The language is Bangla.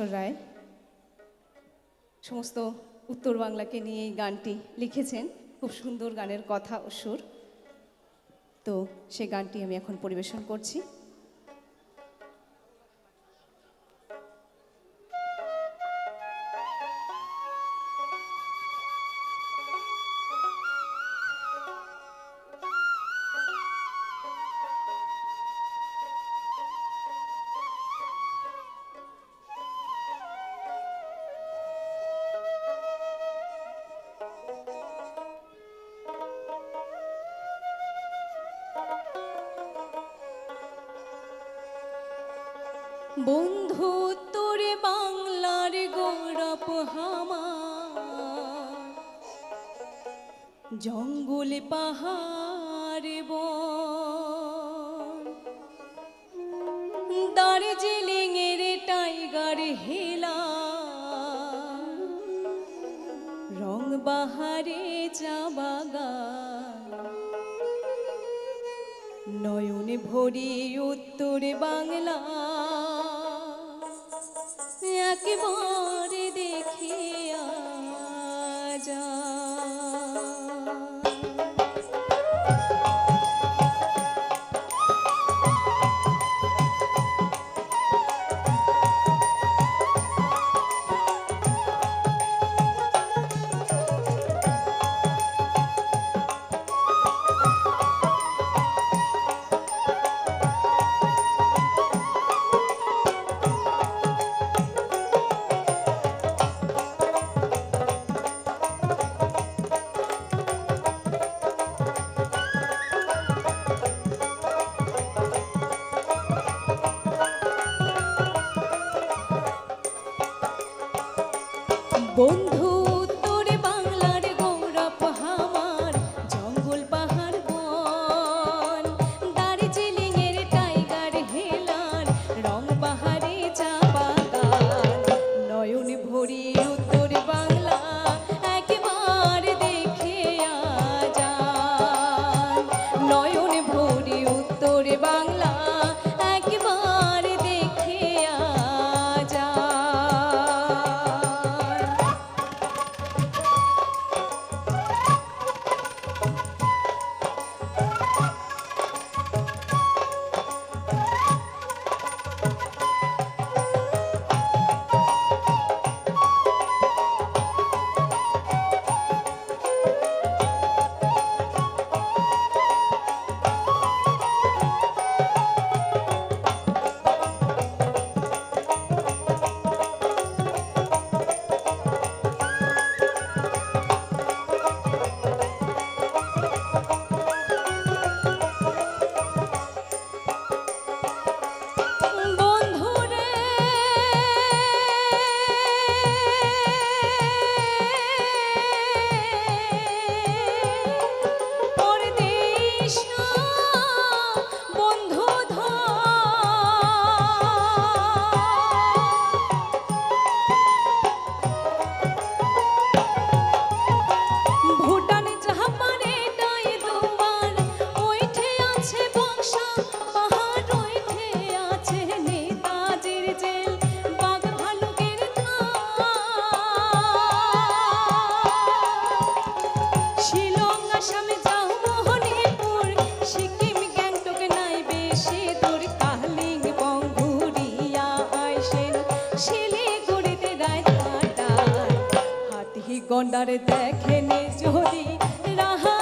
ঈশ্বর রায় সমস্ত উত্তর বাংলাকে নিয়ে এই গানটি লিখেছেন। খুব সুন্দর গানের কথা ও সুর। তো সেই গানটি আমি এখন পরিবেশন করছি। বন্ধু, তোরে বাংলার গৌরব হামার। জঙ্গল পাহাড় বন। দার্জিলিং এর টাইগার হেলা রং বাহারে চা বাগান। নয়নে ভরি উত্তর বাংলা একবারে গন্ডার দেখেনি যদি রাহা